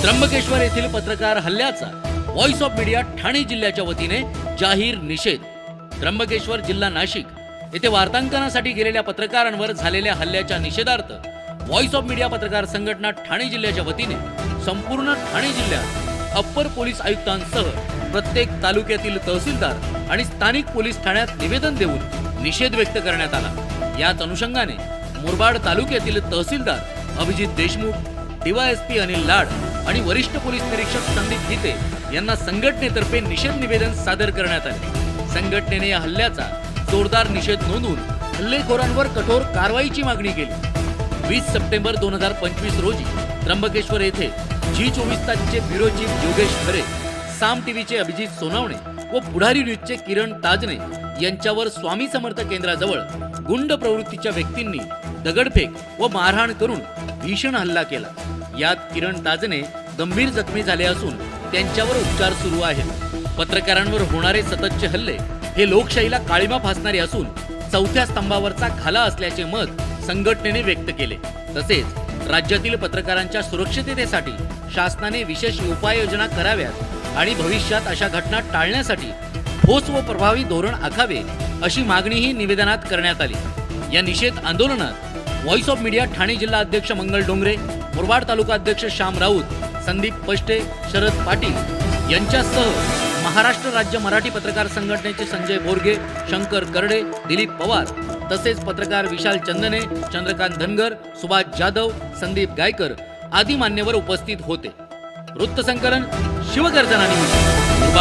त्र्यंबकेश्वर येथील पत्रकार हल्ल्याचा व्हॉइस ऑफ मीडिया ठाणे जिल्ह्याच्या वतीने जाहीर निषेध. त्र्यंबकेश्वर जिल्हा नाशिक येथे वार्तांकनासाठी गेलेल्या पत्रकारांवर झालेल्या हल्ल्याच्या निषेधार्थ व्हॉइस ऑफ मीडिया पत्रकार संघटना ठाणे जिल्ह्याच्या वतीने संपूर्ण ठाणे जिल्ह्यात अप्पर पोलीस आयुक्तांसह प्रत्येक तालुक्यातील तहसीलदार आणि स्थानिक पोलीस ठाण्यात निवेदन देऊन निषेध व्यक्त करण्यात आला. याच अनुषंगाने मुरबाड तालुक्यातील तहसीलदार अभिजित देशमुख डीवायएसपी अनिल लाड आणि वरिष्ठ पोलीस निरीक्षक संदीप गीते यांना संघटनेतर्फे निषेध निवेदन सादर करण्यात आले. संघटनेने या हल्ल्याचा जोरदार निषेध नोंदवून हल्लेखोरांवर कठोर कारवाईची मागणी केली. वीस सप्टेंबर दोन हजार पंचवीस रोजी त्र्यंबकेश्वर येथे जी चोवीस तासचे ब्युरो चीफ योगेश खरे साम टीव्हीचे अभिजित सोनावणे व पुढारी न्यूजचे किरण ताजने यांच्यावर स्वामी समर्थ केंद्राजवळ गुंड प्रवृत्तीच्या व्यक्तींनी दगडफेक व मारहाण करून भीषण हल्ला केला. यात किरण ताजने गंभीर जखमी झाले असून त्यांच्यावर उपचार सुरू आहेत. पत्रकारांवर होणारे सततचे हल्ले हे लोकशाहीला काळीमा फासणारे असून चौथ्या स्तंभावरचा खाला असल्याचे मत संघटनेने व्यक्त केले. तसेच राज्यातील पत्रकारांच्या सुरक्षिततेसाठी शासनाने विशेष उपाययोजना कराव्यात आणि भविष्यात अशा घटना टाळण्यासाठी ठोस व प्रभावी धोरण आखावे अशी मागणीही निवेदनात करण्यात आली. या निषेध आंदोलनात व्हॉइस ऑफ मीडिया ठाणे जिल्हा अध्यक्ष मंगल डोंगरे मुरबाड तालुका अध्यक्ष श्याम राऊत संदीप पष्टे शरद पाटील यांच्यासह महाराष्ट्र राज्य मराठी पत्रकार संघटनेचे संजय बोरगे शंकर करडे दिलीप पवार तसेच पत्रकार विशाल चंदने चंद्रकांत धनगर सुभाष जाधव संदीप गायकर आदी मान्यवर उपस्थित होते. वृत्तसंकलन शिवगर्जना न्यूज